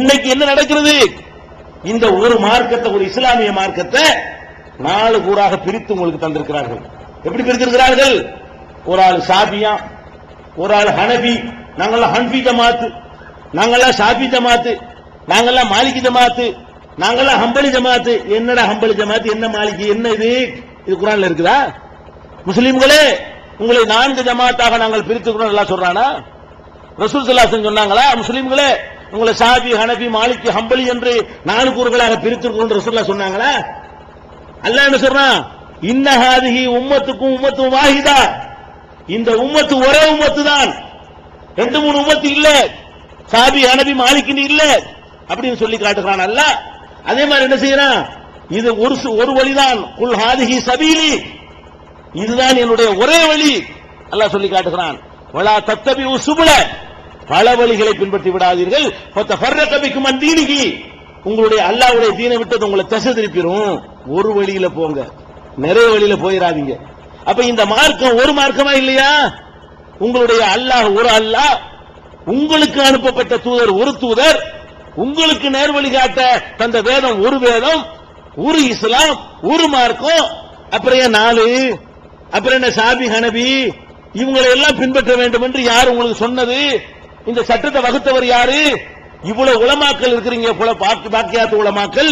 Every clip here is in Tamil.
இன்னைக்கு என்ன நடக்கிறது? இந்த ஒரு மார்க்கத்தை ஒரு இஸ்லாமிய மார்க்கத்தை நாலு கூறாக பிரித்து உங்களுக்கு தந்திருக்கிறார்கள். எப்படி பிரித்திருக்கிறார்கள்? ஒரு ஆள் சாபியா ஒரு ஆள் ஹனபி நாங்கெல்லாம் ஹன்பி ஜமாத்து நாங்கெல்லாம் சாபி ஜமாத்து நாங்கெல்லாம் மாலிகி ஜமாத்து நாங்கெல்லாம் ஹம்பலி ஜமாத்து. என்னடா ஹம்பலி ஜமாத்து? என்ன மாலிகி? என்ன இது? இது குரான்ல இருக்குதா? முஸ்லீம்களே உங்களை நான்கு ஜமாத்தாக நாங்கள் பிரித்துக்கிறோம் எல்லாம் சொல்றானா? ரசூல் சல்லாசன் சொன்னாங்களா? முஸ்லீம்களே உங்களை சாபி ஹனபி மாலிக்கு ஹம்பலி என்று நாலு கூறுகளாக பிரித்திருக்கோம் ரசூல்லா சொன்னாங்களா? அல்ல என்ன சொல்றான் இன்னஹாதிஹி உம்மத்துக்கும் உம்மத்தும் வாஹிதா. இந்த உம்மத்து ஒரே உம்மத்து தான். ரெண்டு மூணு உம்மத்து இல்ல. சாபி ஹனபி மாலிக்கின்னு இல்ல. அப்படின்னு சொல்லி காட்டுகிறான் அல்ல அதே மாதிரி என்ன செய்யறான்? இது ஒரு ஒரு வழிதான். குல் ஹாதிஹி சபீலி. இதுதான் என்னுடைய ஒரே வழி. அல்லாஹ் சொல்லி காட்டுகிறான். வலா தத்தபி சுபுல. பல வழிகளை பின்பற்றி விடாதீர்கள். ஃபர்ரக தீனிகி. உங்களுடைய அல்லாவுடைய தீனை விட்டது உங்களை திசை திருப்பிடும் ஒரு வழியில போங்க. நிறைய வழியில போயிடாதீங்க அப்ப இந்த மார்க்கம் ஒரு மார்க்கமா இல்லையா? உங்களுடைய அல்லாஹ் ஒரு அல்லாஹ். உங்களுக்கு அனுப்பப்பட்ட தூதர் ஒரு தூதர். உங்களுக்கு நேர்வழி காட்ட தந்த வேதம் ஒரு வேதம். ஒரு இஸ்லாம் ஒரு மார்க்கம். அப்புறம் ஏன் நாலு? அப்புறம் என்ன சாபி ஹனபி? இவங்களை எல்லாம் பின்பற்ற வேண்டும் என்று யார் உங்களுக்கு சொன்னது? இந்த சட்டத்தை வகுத்தவர் யாரு? இவ்வளவு உளமாக்கல் இருக்கிறீங்க போல பாக்கியாத்து உளமாக்கல்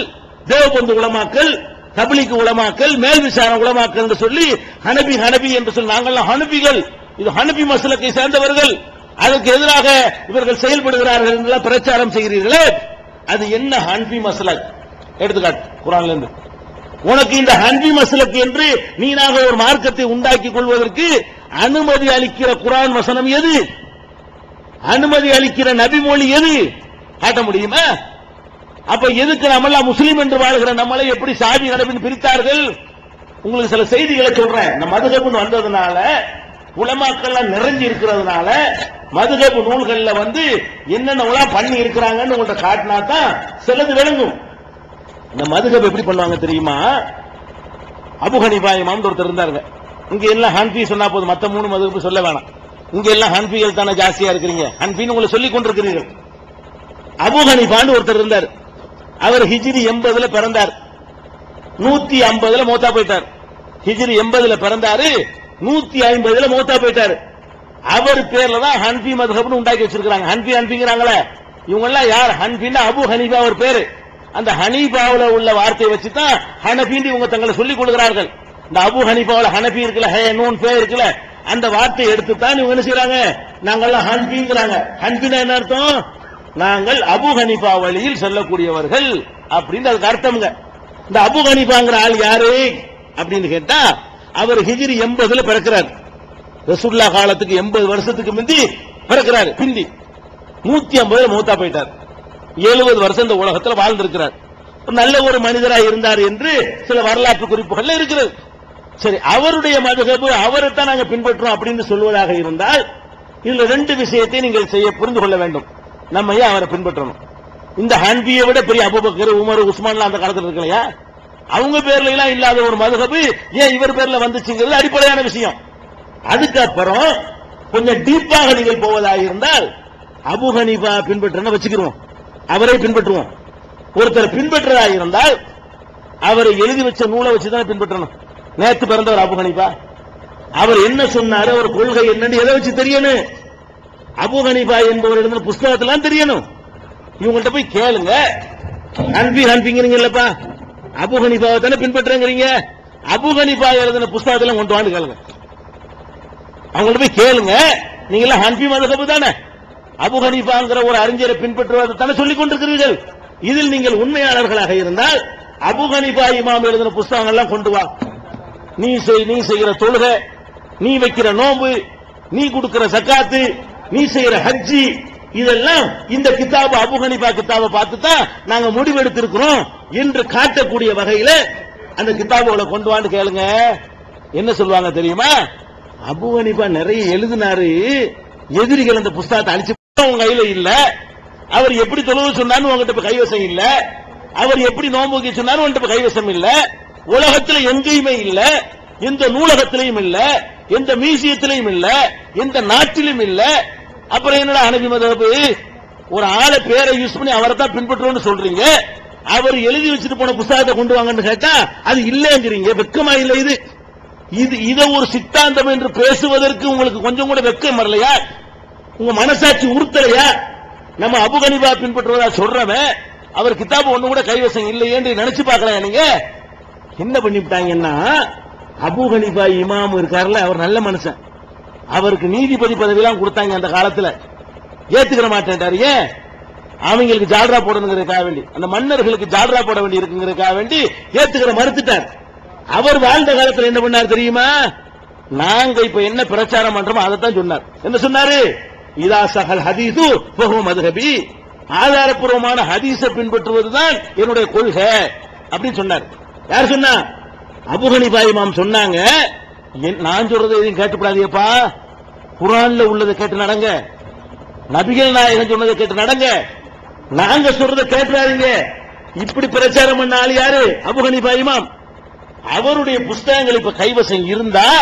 தேவபந்து உளமாக்கல் தபிலிக்கு உளமாக்கல் மேல் விசாரணை உளமாக்கல் என்று சொல்லி ஹனபி ஹனபி என்று சொல்லி நாங்கள்லாம் ஹனபிகள். இது ஹனபி மசலத்தை சேர்ந்தவர்கள். அதற்கு எதிராக இவர்கள் செயல்படுகிறார்கள் என்று பிரச்சாரம் செய்கிறீர்களே. அது என்ன ஹன்பி மசலக்? எடுத்துக்காட்டு குரான்ல இருந்து உனக்கு இந்த ஹன்பி மசலக் என்று நீனாக ஒரு மார்க்கத்தை உண்டாக்கி கொள்வதற்கு அனுமதி அளிக்கிற குரான் வசனம் எது? அனுமதி அளிக்கிற நபிமொழி எது? காட்ட முடியுமா? அப்ப எதுக்கு நம்மளா முஸ்லீம் என்று வாழ்கிற நம்மளை எப்படி சாதி நடவின் பிரித்தார்கள்? உங்களுக்கு சில செய்திகளை சொல்றேன். இந்த மதுகப்புன்னு வந்ததுனால உலமாக்கள்லாம் நிறைஞ்சு இருக்கிறதுனால மதுகப்பு நூல்கள்ல வந்து என்னென்ன பண்ணி இருக்கிறாங்கன்னு உங்கள்கிட்ட காட்டினா தான் சிலது விளங்கும். இந்த மதுகப் எப்படி பண்ணுவாங்க தெரியுமா? அபு ஹனிஃபா இமாம்னு ஒருத்தர் இருந்தாருங்க. இங்க எல்லாம் ஹான்பி சொன்னா போதும். மத்த மூணு மதுகப்பு சொல்ல வேணாம். இங்க எல்லாம் ஹன்பிகள் தானே ஜாஸ்தியா இருக்கிறீங்க? ஹன்பின்னு உங்களை சொல்லிக் கொண்டிருக்கிறீர்கள். அபு ஹனிஃபான்னு ஒருத்தர் இருந்தார். அவர் ஹிஜ்ரி எண்பதுல பிறந்தார். நூத்தி ஐம்பதுல மூத்தா போயிட்டார். ஹிஜ்ரி எண்பதுல பிறந்தாரு நூத்தி ஐம்பதுல மூத்தா போயிட்டாரு. அவர் பேர்ல தான் ஹன்ஃபி மதுஹப்னு உண்டாக்கி வச்சிருக்காங்க ஹன்ஃபி ஹன்பிங்கிறாங்களே இவங்க எல்லாம் யார்? ஹன்பின்னா அபு ஹனீஃபா ஒரு பேரு. அந்த ஹனீஃபாவுல உள்ள வார்த்தையை வச்சு தான் ஹனபின்னு இவங்க தங்களை சொல்லிக் கொடுக்கிறார்கள். இந்த அபு ஹனீஃபாவுல ஹனஃபி இருக்குல்ல ஹே நூன் பேர் இருக்குல்ல அந்த வார்த்தையை எடுத்து தான் இவங்க என்ன செய்றாங்க நாங்கெல்லாம் ஹன்ஃபிங்கிறாங்க ஹன்ஃபினா என்ன அர்த்தம்? நாங்கள் அபு ஹனிஃபா வழியில் செல்லக்கூடியவர்கள் அப்படின்னு அதுக்கு அர்த்தம்ங்க. இந்த அபு ஹனிஃபாங்கிற ஆள் யாரு? அப்படின்னு கேட்டா அவர் ஹிஜிரி எண்பதுல பிறக்கிறார். ரசுல்லா காலத்துக்கு எண்பது வருஷத்துக்கு முந்தி பிறக்கிறார் பிந்தி. நூத்தி ஐம்பதுல மூத்தா போயிட்டார். எழுபது வருஷம் இந்த உலகத்தில் வாழ்ந்திருக்கிறார். நல்ல ஒரு மனிதராக இருந்தார் என்று சில வரலாற்று குறிப்புகள்ல இருக்கிறது. சரி அவருடைய மதுகபு அவரைத்தான் நாங்கள் பின்பற்றோம் அப்படின்னு சொல்வதாக இருந்தால் இதுல ரெண்டு விஷயத்தை நீங்கள் செய்ய புரிந்து கொள்ள வேண்டும். நம்ம ஏன் அவரை பின்பற்றணும்? இந்த ஹன்பியை விட பெரிய அபுபக்கர் உமர் உஸ்மான்லாம் அந்த காலத்தில் இருக்கலையா அவங்க பேர்ல எல்லாம் இல்லாத ஒரு மதுகபு ஏன் இவர் பேர்ல வந்துச்சுங்கிறது அடிப்படையான விஷயம். அதுக்கப்புறம் கொஞ்சம் டீப்பாக நீங்கள் போவதாக இருந்தால் அபு ஹனீஃபா பின்பற்றன வச்சுக்கிறோம் அவரை பின்பற்றுவோம். ஒருத்தர் பின்பற்றதாக இருந்தால் அவரை எழுதி வச்ச நூலை வச்சு தான் பின்பற்றணும். நேத்து பிறந்தவர் அபு ஹனீஃபா. அவர் என்ன சொன்னாரு? அவர் கொள்கை என்னன்னு எதை வச்சு தெரியணும்? அபு ஹனீஃபா என்பவர் எழுதின புஸ்தகத்தெல்லாம் தெரியணும். இவங்கள்ட்ட போய் கேளுங்க. ஹன்பி ஹன்பிங்கிறீங்க இல்லப்பா அபு ஹனீஃபாவை தானே பின்பற்றுறீங்க அபு ஹனீஃபா எழுதின புஸ்தகத்தெல்லாம் கொண்டு வான்னு கேளுங்க. அவங்கள்ட்ட போய் கேளுங்க. நீங்க எல்லாம் ஹன்பி மதசபு தானே. அபு ஹனீஃபாங்கிற ஒரு அறிஞரை பின்பற்றுவதை தானே சொல்லிக் கொண்டிருக்கிறீர்கள். இதில் நீங்கள் உண்மையாளர்களாக இருந்தால் அபு ஹனீஃபா இமாம் எழுதின புஸ்தகங்கள் எல்லாம் கொண்டு வா. நீ செய் நீ செய்கிற தொழுகை நீ வைக்கிற நோம்பு நீ கொடுக்கிற சக்காத்து நீ செய்கிற ஹஜ்ஜி இதெல்லாம் இந்த கிதாபு அபுகனிபா ஹனீஃபா கிதாபை பார்த்து தான் நாங்க முடிவெடுத்திருக்கிறோம் என்று காட்டக்கூடிய வகையில அந்த கிதாபுகளை கொண்டு வான்னு கேளுங்க. என்ன சொல்லுவாங்க தெரியுமா? அபுகனிபா நிறைய எழுதினாரு. எதிரிகள் அந்த புஸ்தகத்தை அழிச்சு உங்க கையில இல்ல. அவர் எப்படி தொழுவு சொன்னாலும் உங்ககிட்ட கைவசம் இல்ல. அவர் எப்படி நோன்பு வைக்க உங்ககிட்ட கைவசம் இல்லை. உலகத்துல எங்கேயுமே இல்ல எந்த நூலகத்திலையும் இல்ல எந்த மியூசியத்திலையும் இல்ல எந்த நாட்டிலும் இல்ல. அப்புறம் என்னடா அனபி மதப்பு? ஒரு ஆளை பேரை யூஸ் பண்ணி அவரை தான் பின்பற்றுவோம்னு சொல்றீங்க. அவர் எழுதி வச்சுட்டு போன புஸ்தகத்தை கொண்டு வாங்கன்னு கேட்டா அது இல்லைங்கிறீங்க. வெக்கமா இல்லை இது. இது இதை ஒரு சித்தாந்தம் என்று பேசுவதற்கு உங்களுக்கு கொஞ்சம் கூட வெக்கம் வரலையா? உங்க மனசாட்சி உறுத்தலையா? நம்ம அபுகனிபா பின்பற்றுவதா சொல்றவன் அவர் கிதாபு ஒண்ணு கூட கைவசம் இல்லையேன்னு நினைச்சு பார்க்கலாம் நீங்க? என்ன பண்ணிவிட்டாங்கன்னா அபு ஹனிஃபா இமாம் இருக்காருல்ல அவர் நல்ல மனுஷன். அவருக்கு நீதிபதி பதவியெல்லாம் கொடுத்தாங்க அந்த காலத்துல. ஏத்துக்கிற மாட்டேன்டாரு ஏன்? அவங்களுக்கு ஜால்ரா போடணுங்கிறதுக்காக வேண்டி. அந்த மன்னர்களுக்கு ஜால்ரா போட வேண்டி இருக்குங்கிறதுக்காக வேண்டி ஏத்துக்கிற மறுத்துட்டார். அவர் வாழ்ந்த காலத்தில் என்ன பண்ணார் தெரியுமா? நாங்க இப்ப என்ன பிரச்சாரம் பண்றோமோ அதைத்தான் சொன்னார். என்ன சொன்னாரு? இதா சகல் ஹதீசு பஹு மதுஹபி. ஆதாரப்பூர்வமான ஹதீஸை பின்பற்றுவதுதான் என்னுடைய கொள்கை அப்படின்னு சொன்னார். யார் சொன்னா? அபுகனிபா இமாம் சொன்னாங்க. என்- நான் சொல்றதை எதையும் கேட்டுப்படாதியப்பா குரான்ல உள்ளதை கேட்டு நடங்க. நபிகள் நாயகன் சொன்னதை கேட்டு நடங்க. நாங்க சொல்றதை கேட்டுறாதீங்க. இப்படி பிரச்சாரம் பண்ண ஆள் யாரு? அபுகனிபா இமாம். அவருடைய புஸ்தகங்கள் இப்ப கைவசம் இருந்தா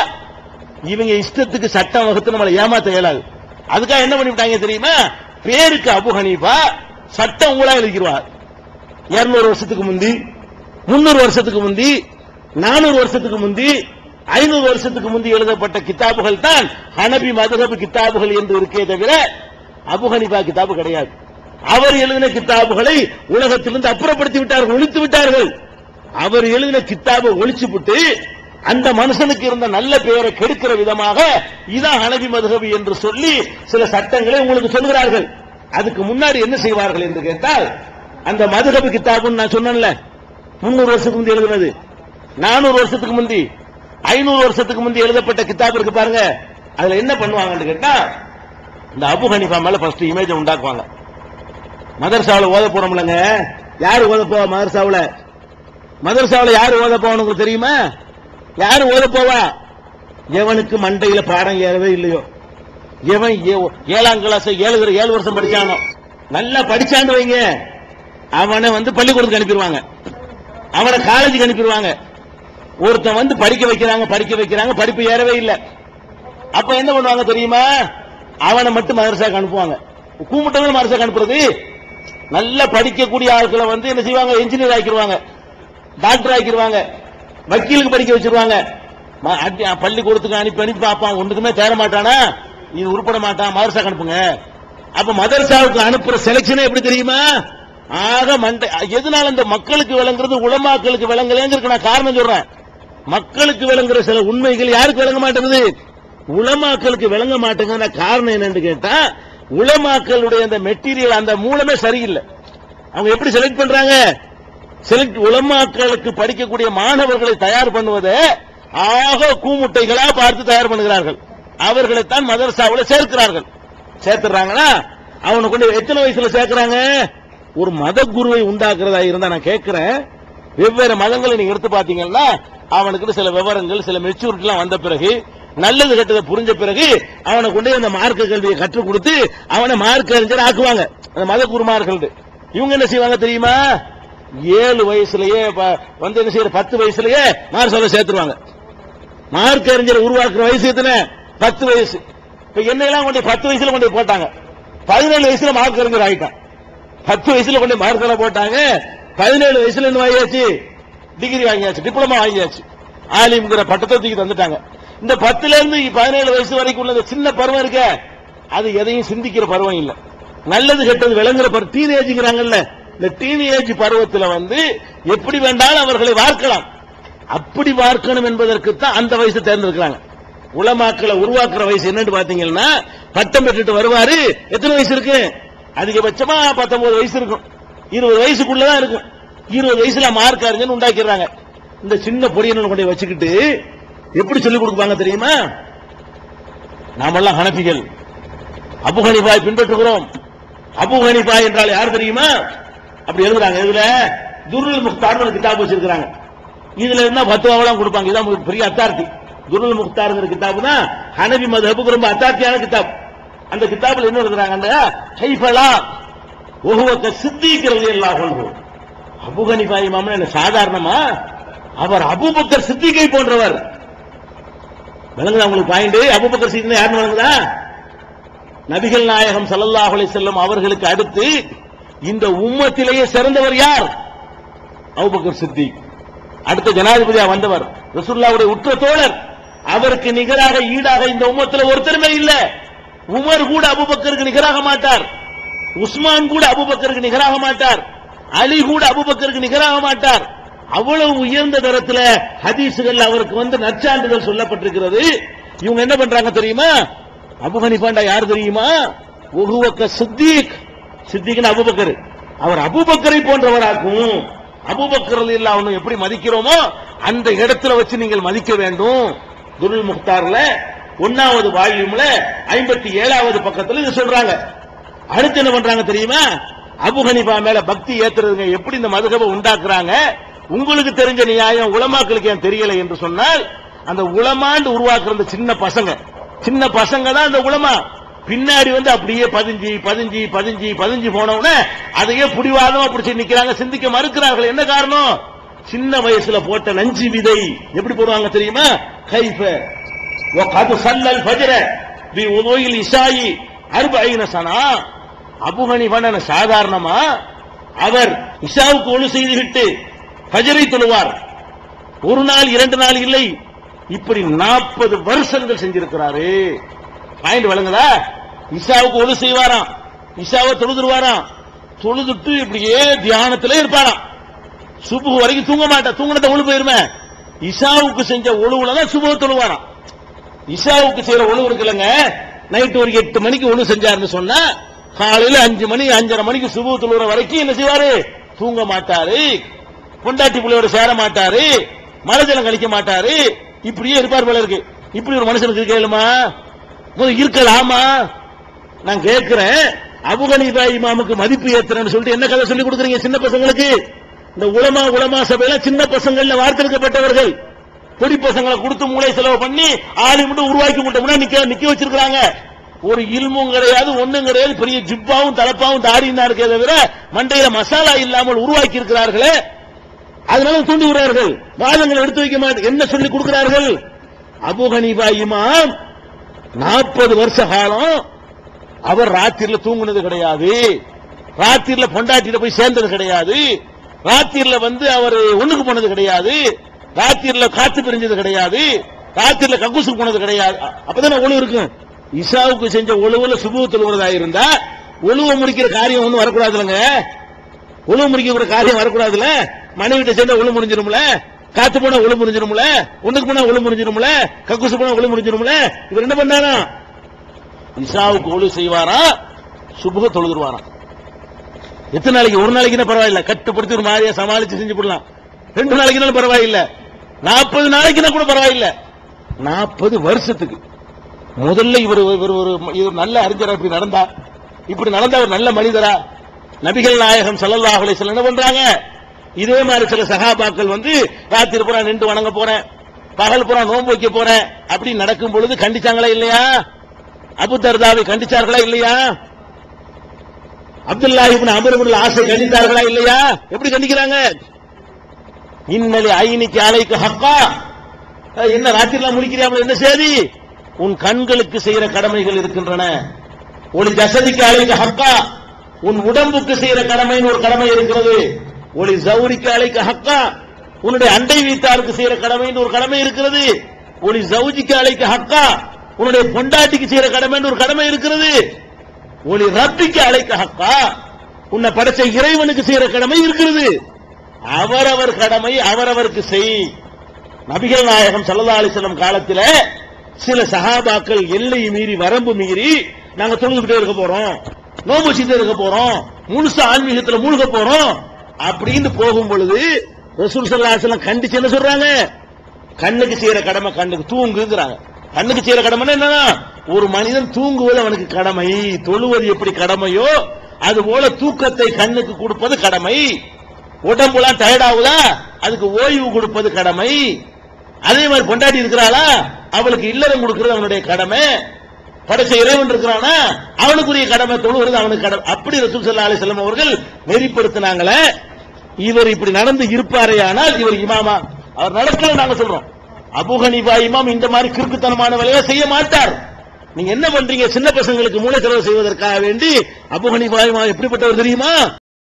இவங்க இஷ்டத்துக்கு சட்டம் வகுத்து நம்மளை ஏமாத்த இயலாது. அதுக்காக என்ன பண்ணிவிட்டாங்க தெரியுமா? பேருக்கு அபு ஹனீஃபா சட்டம் ஊழல் இருக்கிறார் இருநூறு வருஷத்துக்கு முந்தி முன்னூறு வருஷத்துக்கு முந்தி நானூறு வருஷத்துக்கு முந்தி ஐநூறு வருஷத்துக்கு முந்தி எழுதப்பட்ட கிதாபுகள் தான் ஹனபி மதுஹப் கிதாபுகள் என்று இருக்கே தவிர அபுஹனிபா ஹனீஃபா கிதாபு கிடையாது. அவர் எழுதின கித்தாபுகளை உலகத்திலிருந்து அப்புறப்படுத்தி விட்டார்கள் ஒழித்து விட்டார்கள். அவர் எழுதின கித்தாபை ஒழிச்சு விட்டு அந்த மனுஷனுக்கு இருந்த நல்ல பெயரை கெடுக்கிற விதமாக இதான் ஹனபி மதுஹபி என்று சொல்லி சில சட்டங்களை உங்களுக்கு சொல்கிறார்கள் அதுக்கு முன்னாடி என்ன செய்வார்கள் என்று கேட்டால் அந்த மதுஹபி கித்தாபுன்னு நான் சொன்னேன்ல முன்னூறு வருஷத்துக்கு முந்தி எழுதுனது. நானூறு வருஷத்துக்கு முந்தி ஐநூறு வருஷத்துக்கு முந்தி எழுதப்பட்ட கித்தாப் இருக்கு பாருங்க. அதுல என்ன பண்ணுவாங்கன்னு கேட்டா இந்த அபு ஹனிஃபா மேல ஃபர்ஸ்ட் இமேஜ் உண்டாக்குவாங்க. மதர்சாவில் ஓத போறோம்லங்க யாரு ஓத போவா மதர்சாவில்? மதர்சாவில் யாரு ஓத போவணும் தெரியுமா? யாரு ஓத போவா? எவனுக்கு மண்டையில பாடம் ஏறவே இல்லையோ. எவன் ஏ- ஏழாம் கிளாஸ் ஏழு ஏழு வருஷம் படிச்சானோ. நல்லா படிச்சான்னு வைங்க. அவனை வந்து பள்ளிக்கூடத்துக்கு அனுப்பிடுவாங்க. அவனை காலேஜுக்கு அனுப்பிடுவாங்க. ஒருத்தன் வந்து படிக்க வைக்கிறாங்க படிக்க வைக்கிறாங்க படிப்பு ஏறவே இல்லை. அப்ப என்ன பண்ணுவாங்க தெரியுமா? அவனை மட்டும் மதரசாக்கு அனுப்புவாங்க. கூப்பிட்டவங்க மதரசாக்கு அனுப்புறது? நல்லா படிக்கக்கூடிய ஆட்களை வந்து என்ன செய்வாங்க? இன்ஜினியர் ஆக்கிடுவாங்க. டாக்டர் ஆக்கிடுவாங்க. வக்கீலுக்கு படிக்க வச்சிருவாங்க. பள்ளிக்கூடத்துக்கு அனுப்பி அனுப்பி பார்ப்பான். ஒன்றுக்குமே தேர மாட்டானா? இது உருப்பட மாட்டான். மதரசாக்கு அனுப்புங்க. அப்ப மதரசாவுக்கு அனுப்புற செலக்ஷனே எப்படி தெரியுமா? ஆக மண்டை எதனால இந்த மக்களுக்கு விளங்குறது உலமாக்களுக்கு விளங்கலைங்கிறதுக்கு நான் காரணம் சொல்றேன். மக்களுக்கு விளங்குற சில உண்மைகள் யாருக்கு விளங்க மாட்டேங்குது? உலமாக்களுக்கு விளங்க மாட்டேங்குது காரணம் என்னன்னு கேட்டா உலமாக்களுடைய அந்த மெட்டீரியல் அந்த மூலமே சரியில்லை. அவங்க எப்படி செலக்ட் பண்றாங்க? செலக்ட் உலமாக்களுக்கு படிக்கக்கூடிய மாணவர்களை தயார் பண்ணுவதை ஆக கூமுட்டைகளா பார்த்து தயார் பண்ணுகிறார்கள். அவர்களைத்தான் மதரசாவில் சேர்க்கிறார்கள். சேர்த்துறாங்களா அவனை கொண்டு எத்தனை வயசுல சேர்க்கிறாங்க? ஒரு மத குருவை உண்டாக்குறதா இருந்தா நான் கேட்கிறேன் வெவ்வேறு மதங்களை நீங்க எடுத்து பாத்தீங்கன்னா அவனுக்கு சில விவரங்கள் சில மெச்சூரிட்டி எல்லாம் வந்த பிறகு நல்லது கெட்டதை புரிஞ்ச பிறகு அவனை கொண்டு போய் அந்த மார்க்க கல்வியை கற்றுக் கொடுத்து அவனை மார்க்க அறிஞர் ஆக்குவாங்க. அந்த மத குருமார்கள் இவங்க என்ன செய்வாங்க தெரியுமா? ஏழு வயசுலயே வந்து என்ன செய்யற பத்து வயசுலயே மார்சால சேர்த்துருவாங்க. மார்க்க அறிஞர் உருவாக்குற வயசு எத்தனை? பத்து வயசு. இப்ப என்னையெல்லாம் கொண்டு பத்து வயசுல கொண்டு போட்டாங்க. பதினேழு வயசுல மார்க் அறிஞர் ஆகிட்டான் பத்து வயசுல கொண்டு போய் போட்டாங்க. பதினேழு வயசுல என்ன வாங்கியாச்சு. டிகிரி வாங்கியாச்சு டிப்ளமா வாங்கியாச்சு. ஆலிம்ங்கிற பட்டத்தை தூக்கி தந்துட்டாங்க. இந்த பத்துல இருந்து பதினேழு வயசு வரைக்கும் உள்ள சின்ன பருவம் இருக்க அது எதையும் சிந்திக்கிற பருவம் இல்ல. நல்லது கெட்டது விளங்குற பருவம் டீனேஜ்ங்கிறாங்கல்ல இந்த டீனேஜ் பருவத்துல வந்து எப்படி வேண்டாலும் அவர்களை வார்க்கலாம். அப்படி வார்க்கணும் என்பதற்கு தான் அந்த வயசு தேர்ந்தெடுக்கிறாங்க. உலமாக்களை உருவாக்குற வயசு என்னன்னு பாத்தீங்கன்னா பட்டம் பெற்றுட்டு வருவாரு. எத்தனை வயசு இருக்கு? அதிகபட்சமா பத்தொன்பது வயசு இருக்கும். இருபது வயசுக்குள்ளதான் இருக்கும். இருபது வயசுல மார்க் அறிஞர் உண்டாக்கிடுறாங்க. இந்த சின்ன பொடியனை கொண்டு வச்சுக்கிட்டு எப்படி சொல்லிக் கொடுப்பாங்க தெரியுமா? நாமெல்லாம் ஹனபிகள் அபு ஹனிபாய் பின்பற்றுகிறோம். அபு ஹனிபாய் என்றால் யார் தெரியுமா? அப்படி எழுதுறாங்க. இதுல துருல் முக்தார்னு கிதாப் வச்சிருக்காங்க இதுல இருந்தா பத்துவாவெல்லாம் கொடுப்பாங்க. இதான் உங்களுக்கு பெரிய அத்தார்த்தி துருல் முக்தார்ங்கிற கிதாப் தான் ஹனபி மதுஹபுக்கு ரொம்ப அத்தார்த்தியான கிதாப். அந்த கிதாபில் என்ன எழுதுறாங்க கைஃபலா ஒவ்வொருத்த சித்திக்கிறது எல்லாம் கொள்வோம் அபுகனிபா இமாம் என்ன சாதாரணமா? அவர் அபூபக்கர் சித்திகை போன்றவர். விளங்குதா உங்களுக்கு பாயிண்ட்? அபூபக்கர் சித்திகை யாருன்னு விளங்குதா? நபிகள் நாயகம் ஸல்லல்லாஹு செல்லும் அவர்களுக்கு அடுத்து இந்த உம்மத்திலேயே சிறந்தவர் யார்? Abu Bakr Siddiq. அடுத்த ஜனாதிபதியா வந்தவர். ரசுல்லாவுடைய உற்ற தோழர். அவருக்கு நிகராக ஈடாக இந்த உம்மத்துல ஒருத்தருமே இல்ல. உமர் கூட அபூபக்கருக்கு நிகராக மாட்டார். உஸ்மான் கூட அபூபக்கருக்கு நிகராக மாட்டார். அலி கூட அபூபக்கருக்கு நிகராக மாட்டார். அவ்வளவு உயர்ந்த தரத்துல ஹதீசுகள் அவருக்கு வந்து நற்சான்றுகள் சொல்லப்பட்டிருக்கிறது. இவங்க என்ன பண்றாங்க தெரியுமா? அபு ஹனிஃபாண்டா யார் தெரியுமா? ஒகுவக்க சித்திக். சித்திக்னு அபூபக்கர். அவர் அபூபக்கரை போன்றவராக்கும். அபுபக்கர் இல்ல அவனு எப்படி மதிக்கிறோமோ அந்த இடத்துல வச்சு நீங்கள் மதிக்க வேண்டும். துருல் முக்தார்ல ஒன்னாவது வால்யூம்ல ஐம்பத்தி ஏழாவது பக்கத்துல இது சொல்றாங்க. அடுத்து என்ன பண்றாங்க தெரியுமா? அபு மேல பக்தி ஏத்துறதுங்க எப்படி இந்த மதுகபை உண்டாக்குறாங்க? உங்களுக்கு தெரிஞ்ச நியாயம் உலமாக்களுக்கு ஏன் தெரியல என்று சொன்னால் அந்த உளமாண்டு உருவாக்குற அந்த சின்ன பசங்க சின்ன பசங்க தான் அந்த உலமா. பின்னாடி வந்து அப்படியே பதிஞ்சு பதிஞ்சு பதிஞ்சு பதிஞ்சு போனவுடனே அதையே புடிவாதமா பிடிச்சி நிக்கிறாங்க சிந்திக்க மறுக்கிறார்கள். என்ன காரணம்? சின்ன வயசுல போட்ட நஞ்சு விதை. எப்படி போடுவாங்க தெரியுமா? கைஃப. وقد صلى الفجر بوضوء العشاء 40 சனா அபு ஹனிஃபா சாதாரணமா அவர் இஷாவுக்கு ஒழு செய்துவிட்டு ஃபஜரை தொழுவார் ஒரு நாள் இரண்டு நாள் இல்லை இப்படி நாற்பது வருஷங்கள் செஞ்சிருக்கிறாரு பாயிண்ட் வழங்குதா இஷாவுக்கு ஒழு செய்வாராம் இஷாவை தொழுதுருவாராம் தொழுதுட்டு இப்படியே தியானத்திலே இருப்பாராம் சுபு வரைக்கும் தூங்க மாட்டா தூங்கினத ஒழு போயிருமே இஷாவுக்கு செஞ்ச ஒழுவுல தான் சுபுவை தொழுவாராம் இஷாவுக்கு செய்யற உணவு இருக்குல்லங்க. நைட் ஒரு எட்டு மணிக்கு உணவு செஞ்சாருன்னு சொன்னா காலையில அஞ்சு மணி அஞ்சரை மணிக்கு சுபு தொழுற வரைக்கும் என்ன செய்வாரு? தூங்க மாட்டாரு. பொண்டாட்டி பிள்ளையோட சேர மாட்டாரு. மலஜலம் கழிக்க மாட்டாரு. இப்படியே இருப்பார் போல இருக்கு. இப்படி ஒரு மனுஷனுக்கு இருக்கலுமா முதல்ல இருக்கலாமா? நான் கேட்கிறேன். அபுகனிதா இமாமுக்கு மதிப்பு ஏத்துறேன்னு சொல்லிட்டு என்ன கதை சொல்லி கொடுக்குறீங்க சின்ன பசங்களுக்கு? இந்த உலமா உலமா சபையில சின்ன பசங்கள்ல வார்த்தெடுக்கப்பட்டவர்கள் பொடி பசங்களை கொடுத்து மூளை செலவு பண்ணி ஆளு மட்டும் உருவாக்கி விட்டோம்னா நிக்க நிக்க வச்சிருக்காங்க ஒரு இல்மும் கிடையாது ஒண்ணும் கிடையாது. பெரிய ஜிப்பாவும் தலப்பாவும் தாடியும் தான் இருக்கே தவிர மண்டையில மசாலா இல்லாமல் உருவாக்கி இருக்கிறார்களே. அதனால தூண்டி விடுறார்கள். வாதங்களை எடுத்து வைக்க மாட்டேன் என்ன சொல்லி கொடுக்கிறார்கள்? அபுகனிபா இமாம் நாற்பது வருஷ காலம் அவர் ராத்திரில தூங்குனது கிடையாது. ராத்திரில பொண்டாட்டியில போய் சேர்ந்தது கிடையாது. ராத்திரில வந்து அவர் ஒண்ணுக்கு போனது கிடையாது. ராத்திரில காத்து பிரிஞ்சது கிடையாது. ராத்திரில கக்கூசுக்கு போனது கிடையாது. அ- அப்பதானே ஒழு இருக்கும். இசாவுக்கு செஞ்ச ஒழுவுல சுபுவ தொழுவதா இருந்தா ஒழுவ முடிக்கிற காரியம் ஒண்ணும் வரக்கூடாதுலங்க. ஒழு முடிக்கிற காரியம் வரக்கூடாதுல. மனைவிட்ட சேர்ந்தா ஒழு முடிஞ்சிரும்ல. காத்து போனா ஒழு முடிஞ்சிரும்ல. ஒண்ணுக்கு போனா ஒழு முடிஞ்சிரும்ல. கக்கூசு போனா ஒழு முடிஞ்சிரும்ல. இவர் என்ன பண்ணாரா? இசாவுக்கு ஒழு செய்வாரா? சுபுக தொழுதுருவாராம் எத்தனை நாளைக்கு? ஒரு நாளைக்குன்னா பரவாயில்ல. கட்டுப்படுத்தி ஒரு மாதிரியா சமாளிச்சு செஞ்சு போடலாம். ரெண்டு நாளைக்குனாலும் பரவாயில்ல. நாற்பது நாளைக்குனா கூட பரவாயில்ல. நாற்பது வருஷத்துக்கு. முதல்ல இவர் இவர் ஒரு இவர் நல்ல அறிஞரா இப்படி நடந்தா. இப்படி நடந்தா ஒரு நல்ல மனிதரா. நபிகள் நாயகம் ஸல்லல்லாஹு அலைஹி என்ன பண்றாங்க? இதே மாதிரி சில சகாபாக்கள் வந்து ராத்திரி பூரா நின்று வணங்க போறேன். பகல் பூரா நோன்பு வைக்க போறேன். அப்படி நடக்கும் பொழுது கண்டிச்சாங்களா இல்லையா? அபு தர்தாவை கண்டிச்சார்களா இல்லையா? அப்துல்லா இப்னு அமர் ஆசை கண்டித்தார்களா இல்லையா? எப்படி கண்டிக்கிறாங்க? இன்னலி ஐனிக்கு அலைக்கு ஹக்கா. என்ன ராத்திரிலாம் முடிக்கிறாமல் என்ன செய்தி? உன் கண்களுக்கு செய்யற கடமைகள் இருக்கின்றன. ஒளி ஜசதிக்கு அழைக்க ஹக்கா. உன் உடம்புக்கு செய்யற கடமைன்னு ஒரு கடமை இருக்கிறது. ஒளி ஜவுரிக்கு அழைக்க ஹக்கா. உன்னுடைய அண்டை வீட்டாருக்கு செய்யற கடமைன்னு ஒரு கடமை இருக்கிறது. ஒளி ஜவுஜிக்கு அழைக்க ஹக்கா. உன்னுடைய பொண்டாட்டிக்கு செய்யற கடமைன்னு ஒரு கடமை இருக்கிறது. ஒளி ரப்பிக்கு அழைக்க ஹக்கா. உன்னை படைச்ச இறைவனுக்கு செய்யற கடமை இருக்கிறது. அவரவர் கடமை அவரவருக்கு செய். நபிகள் நாயகம் ஸல்லல்லாஹு அலிசனம் காலத்தில் சில சகாபாக்கள் எல்லை மீறி வரம்பு மீறி நாங்க தொழுதுகிட்டே இருக்க போறோம். நோம்பு வச்சுட்டே இருக்க போறோம். முழுசா ஆன்மீகத்தில் மூழ்க போறோம். அப்படின்னு போகும் பொழுது ரசூல் ஸல்லல்லாஹு கண்டிச்சு என்ன சொல்றாங்க? கண்ணுக்கு செய்யற கடமை கண்ணுக்கு தூங்குங்கிறாங்க. கண்ணுக்கு செய்யற கடமைன்னா என்னன்னா ஒரு மனிதன் தூங்குவது அவனுக்கு கடமை. தொழுவது எப்படி கடமையோ அது போல தூக்கத்தை கண்ணுக்கு கொடுப்பது கடமை. உடம்புலாம் டயர்ட் ஆகுதா? அதுக்கு ஓய்வு கொடுப்பது கடமை. அதே மாதிரி பொண்டாட்டி இருக்கிறாளா? அவளுக்கு இல்லறம் கொடுக்கிறது அவனுடைய கடமை. படைச்ச இறைவன் இருக்கிறானா? அவனுக்குரிய கடமை தொழுகிறது அவனுக்கு கடமை. அப்படி ரசூல் சல்லா அலி செல்லம் அவர்கள் நெறிப்படுத்தினாங்களே இவர் இப்படி நடந்து இருப்பாரே ஆனால் இவர் இமாமா. அவர் நடக்கல நாங்க சொல்றோம். அபு இமாம் இந்த மாதிரி கிறுக்குத்தனமான வேலையை செய்ய மாட்டார். நீங்க என்ன பண்றீங்க? சின்ன பசங்களுக்கு மூளைச்சலவு செய்வதற்காக வேண்டி அபு இமாம் எப்படிப்பட்டவர் தெரியுமா?